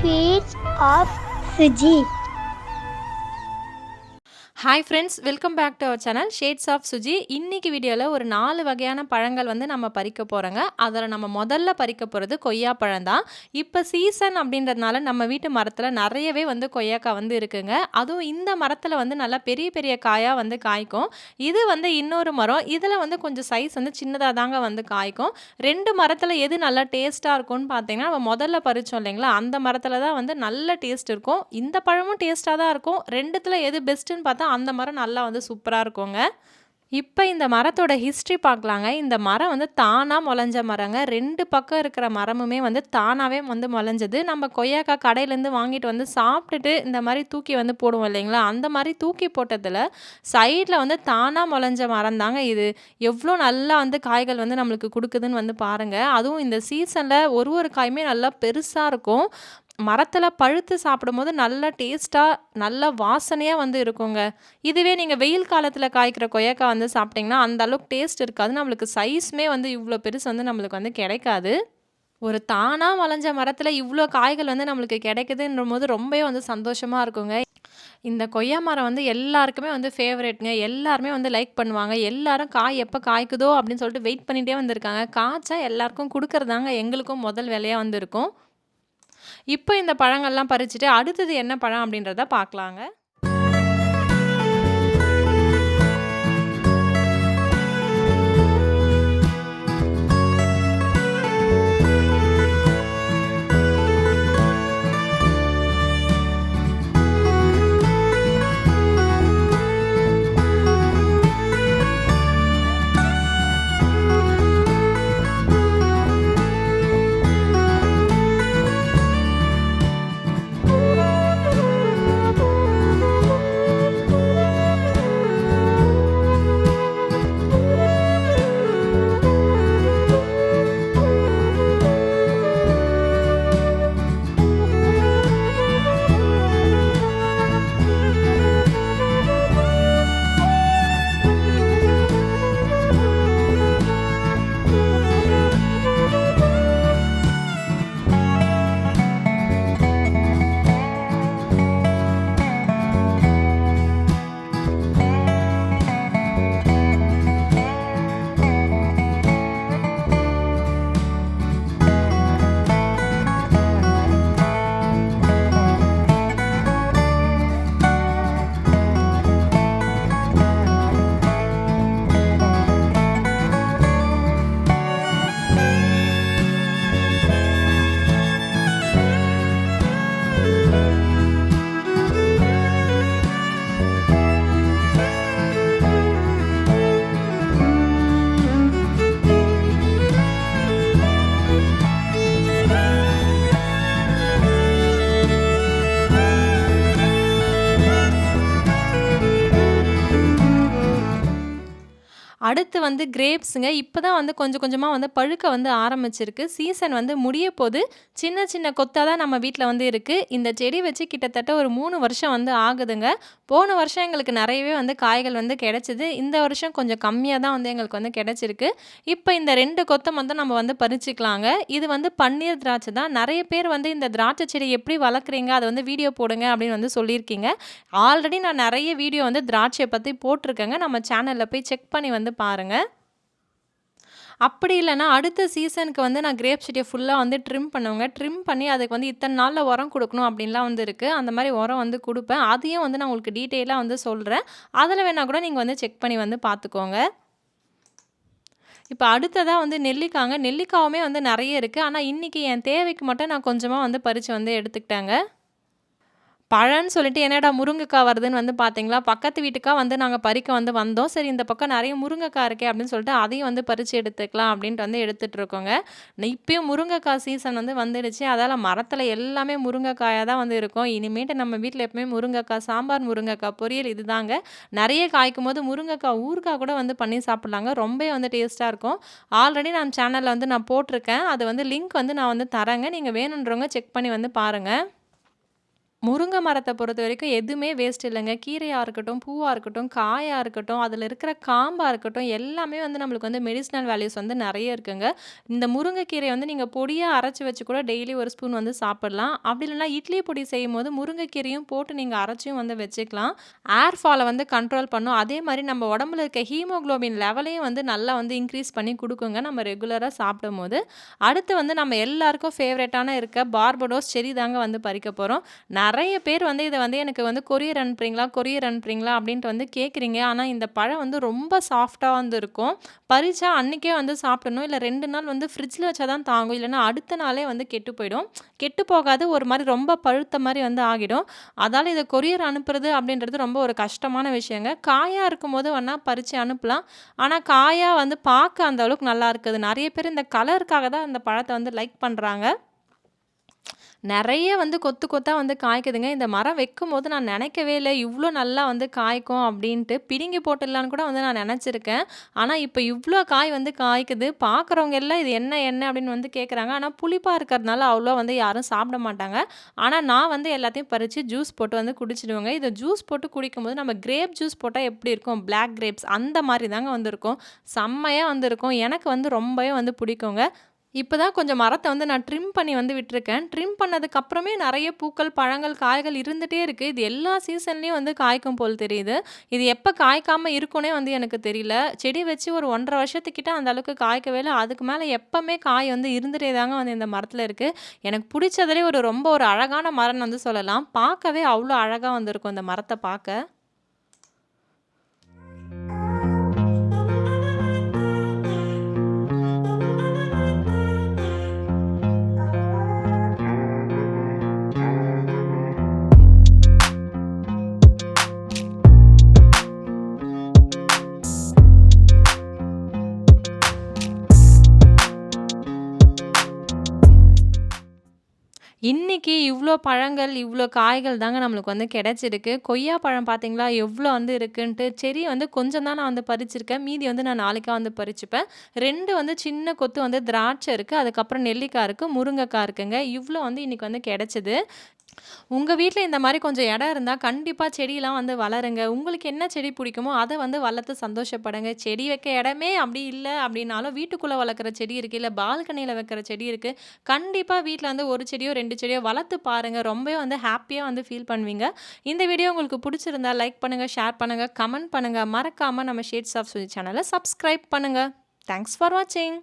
feet of Suji. Hi friends welcome back to our channel shades of Suji இன்னைக்கு வீடியோவில் ஒரு நாலு வகையான பழங்கள் வந்து நம்ம பறிக்க போகிறோங்க அதில் நம்ம முதல்ல பறிக்க போகிறது கொய்யா பழம் தான். இப்போ சீசன் அப்படின்றதுனால நம்ம வீட்டு மரத்தில் நிறையவே வந்து கொய்யாக்காய் வந்து இருக்குங்க. அதுவும் இந்த மரத்தில் வந்து நல்லா பெரிய பெரிய காயாக வந்து காய்க்கும். இது வந்து இன்னொரு மரம். இதில் வந்து கொஞ்சம் சைஸ் வந்து சின்னதாக தாங்க வந்து காய்க்கும். ரெண்டு மரத்தில் எது நல்லா டேஸ்ட்டாக இருக்கும்னு பார்த்தீங்கன்னா நம்ம முதல்ல பறித்தோம் இல்லைங்களா? அந்த மரத்தில் தான் வந்து நல்ல டேஸ்ட் இருக்கும். இந்த பழமும் டேஸ்ட்டாக தான் இருக்கும். ரெண்டுத்தில் எது பெஸ்ட்டுன்னு பார்த்தா அந்த மரம் நல்லா வந்து சூப்பராக இருக்குங்க. இப்போ இந்த மரத்தோட ஹிஸ்ட்ரி பார்க்கலாங்க. இந்த மரம் வந்து தானாக முளைஞ்ச மரங்க. ரெண்டு பக்கம் இருக்கிற மரமுமே வந்து தானாகவே வந்து முளைஞ்சது. நம்ம கொய்யாக்காய் கடையிலேருந்து வாங்கிட்டு வந்து சாப்பிட்டுட்டு இந்த மாதிரி தூக்கி வந்து போடுவோம் இல்லைங்களா? அந்த மாதிரி தூக்கி போட்டதில் சைடில் வந்து தானாக முளைஞ்ச மரம் தாங்க இது. எவ்வளோ நல்லா வந்து காய்கள் வந்து நம்மளுக்கு கொடுக்குதுன்னு வந்து பாருங்கள் அதுவும் இந்த சீசனில் ஒரு ஒரு காயுமே நல்லா பெருசாக இருக்கும். மரத்தில் பழுத்து சாப்பிடும்போது நல்லா டேஸ்ட்டாக நல்ல வாசனையாக வந்து இருக்குங்க. இதுவே நீங்கள் வெயில் காலத்தில் காய்க்கிற கொய்யாக்காய் வந்து சாப்பிட்டிங்கன்னா அந்த அளவுக்கு டேஸ்ட் இருக்காது. நம்மளுக்கு சைஸ்மே வந்து இவ்வளோ பெருசு வந்து நம்மளுக்கு வந்து கிடைக்காது. ஒரு தானாக வளைஞ்ச மரத்தில் இவ்வளோ காய்கள் வந்து நம்மளுக்கு கிடைக்குதுன்ற போது ரொம்பவே வந்து சந்தோஷமாக இருக்குங்க. இந்த கொய்யா மரம் வந்து எல்லாருக்குமே வந்து ஃபேவரேட்டுங்க எல்லாருமே வந்து லைக் பண்ணுவாங்க. எல்லாரும் காய் எப்போ காய்க்குதோ அப்படின்னு சொல்லிட்டு வெயிட் பண்ணிகிட்டே வந்திருக்காங்க. காய்ச்சா எல்லாருக்கும் கொடுக்குறதாங்க எங்களுக்கும் முதல் வேலையாக வந்து இருக்கும். இப்போ இந்த பழங்கள்லாம் பறிச்சுட்டு அடுத்தது என்ன பழம் அப்படின்றத பார்க்கலாங்க. அடுத்து வந்து கிரேப்ஸுங்க இப்போ தான் வந்து கொஞ்சம் கொஞ்சமாக வந்து பழுக்க வந்து ஆரம்பிச்சிருக்கு. சீசன் வந்து முடிய போது சின்ன சின்ன கொத்தாக தான் நம்ம வீட்டில் வந்து இருக்குது இந்த செடி வச்சு கிட்டத்தட்ட ஒரு மூணு வருஷம் வந்து ஆகுதுங்க. போன வருஷம் எங்களுக்கு நிறையவே வந்து காய்கள் வந்து கிடச்சிது. இந்த வருஷம் கொஞ்சம் கம்மியாக தான் வந்து எங்களுக்கு வந்து கிடச்சிருக்கு. இப்போ இந்த ரெண்டு கொத்தை வந்து நம்ம வந்து பறிச்சுக்கலாங்க. இது வந்து பன்னீர் திராட்சை தான். நிறைய பேர் வந்து இந்த திராட்சை செடி எப்படி வளர்க்குறீங்க அதை வந்து வீடியோ போடுங்க அப்படின்னு வந்து சொல்லியிருக்கீங்க. ஆல்ரெடி நான் நிறைய வீடியோ வந்து திராட்சையை பற்றி போட்டிருக்கேங்க. நம்ம சேனலில் போய் செக் பண்ணி வந்து பாருங்கள் அப்படி இல்லைன்னா அடுத்த சீசனுக்கு வந்து நான் கிரேப் செடியை ஃபுல்லாக வந்து ட்ரிம் பண்ணுவேங்க. ட்ரிம் பண்ணி அதுக்கு வந்து இத்தனை நாளில் உரம் கொடுக்கணும் அப்படின்லாம் வந்து இருக்குது அந்த மாதிரி உரம் வந்து கொடுப்பேன். அதையும் வந்து நான் உங்களுக்கு டீட்டெயிலாக வந்து சொல்கிறேன் அதில் வேணால் கூட நீங்கள் வந்து செக் பண்ணி வந்து பார்த்துக்கோங்க. இப்போ அடுத்ததாக வந்து நெல்லிக்காங்க. நெல்லிக்காவுமே வந்து நிறைய இருக்குது ஆனால் இன்றைக்கி என் தேவைக்கு மட்டும் நான் கொஞ்சமாக வந்து பறித்து வந்து எடுத்துக்கிட்டேங்க. பழம்னு சொல்லிட்டு என்னடா முருங்கைக்காய் வருதுன்னு வந்து பார்த்தீங்களா பக்கத்து வீட்டுக்காக வந்து நாங்கள் பறிக்க வந்து வந்தோம். சரி இந்த பக்கம் நிறைய முருங்கைக்காய் இருக்கே அப்படின்னு சொல்லிட்டு அதையும் வந்து பறித்து எடுத்துக்கலாம் அப்படின்ட்டு வந்து எடுத்துகிட்டு இருக்கோங்க. இப்பயும் முருங்கைக்காய் சீசன் வந்து வந்துடுச்சு. அதால் மரத்தில் எல்லாமே முருங்கைக்காயாக தான் வந்து இருக்கும். இனிமேட்டு நம்ம வீட்டில் எப்பவுமே முருங்கைக்காய் சாம்பார் முருங்கைக்காய் பொரியல் இதுதாங்க. நிறைய காய்க்கும் போது முருங்கைக்காய் ஊறுகாய் கூட வந்து பண்ணி சாப்பிட்லாங்க. ரொம்ப வந்து டேஸ்ட்டாக இருக்கும். ஆல்ரெடி நான் சேனலில் வந்து நான் போட்டிருக்கேன். அது வந்து லிங்க் வந்து நான் வந்து தரேங்க. நீங்கள் வேணுன்றவங்க செக் பண்ணி வந்து பாருங்கள் முருங்கை மரத்த பொறுத்தவரைக்கும் எதுவுமே வேஸ்ட் இல்லைங்க கீரையா இருக்கட்டும், பூவா இருக்கட்டும், காயா இருக்கட்டும், அதில் இருக்கிற காம்பா இருக்கட்டும், எல்லாமே வந்து நம்மளுக்கு வந்து மெடிசினல் வேல்யூஸ் வந்து நெறைய இருக்குங்க. இந்த முருங்கைக்கீரையை வந்து நீங்க பொடியா அரைச்சு வச்சு கூட டெய்லி ஒரு ஸ்பூன் வந்து சாப்பிடலாம். அப்படி இல்லன்னா இட்லி பொடி செய்யும்போது முருங்கைக்கீரையும் போட்டு நீங்க அரைச்சும் வந்து வச்சுக்கலாம். ஏர் ஃபால வந்து கண்ட்ரோல் பண்ணும். அதே மாரி நம்ம உடம்புல இருக்க ஹீமோகுளோபின் லெவலையும் வந்து நல்லா வந்து இன்க்ரீஸ் பண்ணி குடுக்குங்க, நம்ம ரெகுலரா சாப்பிடும்போது. அடுத்து வந்து நம்ம எல்லாருக்கும் ஃபேவரட்டான இருக்க பார்படோஸ் செர்ரி தாங்க வந்து பறிக்க போறோம். நிறைய பேர் வந்து இதை வந்து எனக்கு வந்து கொரியர் அனுப்புறீங்களா? கொரியர் அனுப்புறீங்களா? அப்படின்ட்டு வந்து கேட்குறீங்க. ஆனால் இந்த பழம் வந்து ரொம்ப சாஃப்டாக வந்து இருக்கும். பறிச்சா அன்னைக்கே வந்து சாப்பிடணும். இல்லை ரெண்டு நாள் வந்து ஃப்ரிட்ஜில் வச்சா தான் தாங்கும். இல்லைன்னா அடுத்த நாளே வந்து கெட்டு போயிடும். கெட்டு போகாது. ஒரு மாதிரி ரொம்ப பழுத்த மாதிரி வந்து ஆகிடும். அதால இதை கொரியர் அனுப்புறது அப்படின்றது ரொம்ப ஒரு கஷ்டமான விஷயங்க. காயாக இருக்கும் போது வேணா பறித்து அனுப்பலாம். ஆனால் காயாக வந்து பார்க்க அந்த அளவுக்கு நல்லா இருக்குது நிறைய பேர் இந்த கலருக்காக தான் அந்த பழத்தை வந்து லைக் பண்ணுறாங்க நெறைய வந்து கொத்து கொத்தா வந்து காய்க்குதுங்க. இந்த மரம் வைக்கும்போது நான் நெனைக்கவே இல்ல, இவ்ளோ நல்லா வந்து காய்க்கும் அப்படின்ட்டு. பிடுங்கி போட்டுடலான்னு கூட வந்து நான் நெனச்சிருக்கேன். ஆனா இப்ப இவ்ளோ காய் வந்து காய்க்குது. பார்க்குறவங்க எல்லாம் இது என்ன என்ன அப்படின்னு வந்து கேட்குறாங்க. ஆனா புளிப்பா இருக்கிறதுனால அவ்வளோ வந்து யாரும் சாப்பிட மாட்டாங்க. ஆனா நான் வந்து எல்லாத்தையும் பறிச்சு ஜூஸ் போட்டு வந்து குடிச்சிடுவேங்க. இத ஜூஸ் போட்டு குடிக்கும்போது நம்ம கிரேப் ஜூஸ் போட்டா எப்படி இருக்கும்? பிளாக் கிரேப்ஸ் அந்த மாரி தாங்க வந்து இருக்கும். செம்மையா வந்து இருக்கும். எனக்கு வந்து ரொம்பவே வந்து பிடிக்குங்க. இப்போ தான் கொஞ்சம் மரத்தை வந்து நான் ட்ரிம் பண்ணி வந்து விட்டுருக்கேன். ட்ரிம் பண்ணதுக்கப்புறமே நிறைய பூக்கள், பழங்கள், காய்கள் இருந்துகிட்டே இருக்குது இது எல்லா சீசன்லேயும் வந்து காய்க்கும் போல் தெரியுது. இது எப்போ காய்க்காமல் இருக்குனே வந்து எனக்கு தெரியல. செடி வச்சு ஒரு 1 1/2 வருஷத்துக்கிட்ட அந்த அளவுக்கு காய்க்கவே இல்லை அதுக்கு மேலே எப்போவுமே காய் வந்து இருந்துகிட்டே தாங்க வந்து இந்த மரத்தில் இருக்குது எனக்கு பிடிச்சதுலேயே ஒரு ரொம்ப ஒரு அழகான மரம்னு வந்து சொல்லலாம். பார்க்கவே அவ்வளோ அழகாக வந்திருக்கும் இந்த மரத்தை பார்க்க. இன்னைக்கு இவ்வளோ பழங்கள், இவ்வளோ காய்கள் தாங்க நம்மளுக்கு வந்து கிடைச்சிருக்கு. கொய்யா பழம் பார்த்தீங்களா? எவ்வளோ வந்து இருக்குன்ட்டு. செடி வந்து கொஞ்சம் தான் நான் வந்து பறிச்சிருக்கேன். மீதி வந்து நான் நாளைக்கா வந்து பறிச்சுப்பேன். ரெண்டு வந்து சின்ன கொத்து வந்து திராட்சை இருக்குது அதுக்கப்புறம் நெல்லிக்காய் இருக்குது முருங்கைக்காய் இருக்குங்க. இவ்வளோ வந்து இன்றைக்கி வந்து கிடச்சிது உங்க வீட்ல இந்த மாரி கொஞ்சம் இடம் இருந்தா கண்டிப்பா செடிலாம் வந்து வளருங்க. உங்களுக்கு என்ன செடி பிடிக்குமோ அத வந்து வளர்த்து சந்தோஷப்படுங்க. செடி வைக்க இடமே அப்படி இல்ல அப்படின்னாலும் வீட்டுக்குள்ள வளர்க்குற செடி இருக்கு. இல்ல பால்கனியில வைக்கிற செடி இருக்கு. கண்டிப்பா வீட்ல வந்து 1 செடியோ, 2 செடியோ வளர்த்து பாருங்க. ரொம்பவே வந்து ஹாப்பியாக வந்து ஃபீல் பண்ணுவீங்க. இந்த வீடியோ உங்களுக்கு புடிச்சிருந்தா லைக் பண்ணுங்க, ஷேர் பண்ணுங்க, கமெண்ட் பண்ணுங்க. மறக்காம நம்ம ஷேட்ஸ் ஆஃப் சுஜி சேனல சப்ஸ்கிரைப் பண்ணுங்க. தேங்க்ஸ் ஃபார் வாட்சிங்.